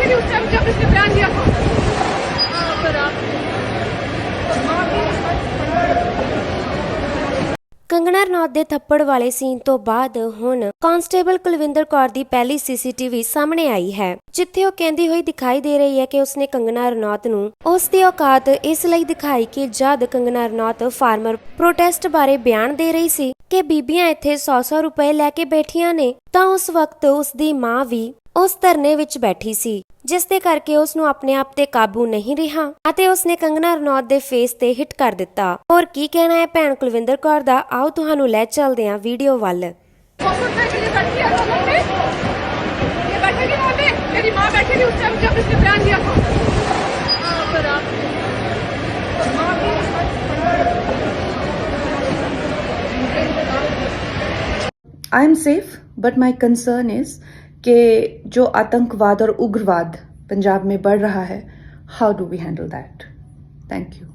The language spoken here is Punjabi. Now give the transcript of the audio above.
хотели устроить ਕੰਗਣਾ ਰਣੌਤ ਦੇ ਥੱਪੜ ਵਾਲੇ ਸੀਨ ਤੋਂ ਬਾਅਦ ਹੁਣ ਕਾਂਸਟੇਬਲ ਕੁਲਵਿੰਦਰ ਕੌਰ ਦੀ ਪਹਿਲੀ ਸੀਸੀਟੀਵੀ ਸਾਹਮਣੇ ਆਈ ਹੈ, ਜਿੱਥੇ ਉਹ ਕਹਿੰਦੀ ਹੋਈ ਦਿਖਾਈ ਦੇ ਰਹੀ ਹੈ ਕਿ ਉਸਨੇ ਕੰਗਣਾ ਰਣੌਤ ਨੂੰ ਉਸ ਦੀ ਔਕਾਤ ਇਸ ਲਈ ਦਿਖਾਈ ਕਿ ਜਦ ਕੰਗਣਾ ਰਣੌਤ ਫਾਰਮਰ ਪ੍ਰੋਟੈਸਟ ਬਾਰੇ ਬਿਆਨ ਦੇ ਰਹੀ ਸੀ ਕਿ ਬੀਬੀਆਂ ਇੱਥੇ 100-100 ਰੁਪਏ ਲੈ ਕੇ ਬੈਠੀਆਂ ਨੇ, ਤਾਂ ਉਸ ਵਕਤ ਉਸ ਦੀ ਮਾਂ ਵੀ ਉਸ ਧਰਨੇ ਵਿੱਚ ਬੈਠੀ ਸੀ ਜਿਸ ਦੇ ਕਰਕੇ ਉਸ ਨੂੰ ਆਪਣੇ ਆਪ ਤੇ ਕਾਬੂ ਨਹੀਂ ਰਿਹਾ ਅਤੇ ਉਸ ਨੇ ਕੰਗਨਾ ਰਣੌਤ ਦੇ ਫੇਸ ਤੇ ਹਿੱਟ ਕਰ ਦਿੱਤਾ ਹੋਰ ਕੀ ਕਹਿਣਾ ਹੈ ਭੈਣ ਕੁਲਵਿੰਦਰ ਕੌਰ ਦਾ ਆਓ ਤੁਹਾਨੂੰ ਲੈ ਚੱਲਦੇ ਹਾਂ ਵੀਡੀਓ ਵੱਲ सौ रुपए के लिए बैठी है रोड पे ये बैठेगी वहाँ पे मेरी माँ बैठी थी उस टाइम जब इसने बयान दिया था हाँ, पर आप I am safe but my concern is कि जो आतंकवाद और उग्रवाद पंजाब में बढ़ रहा है how do we handle that thank you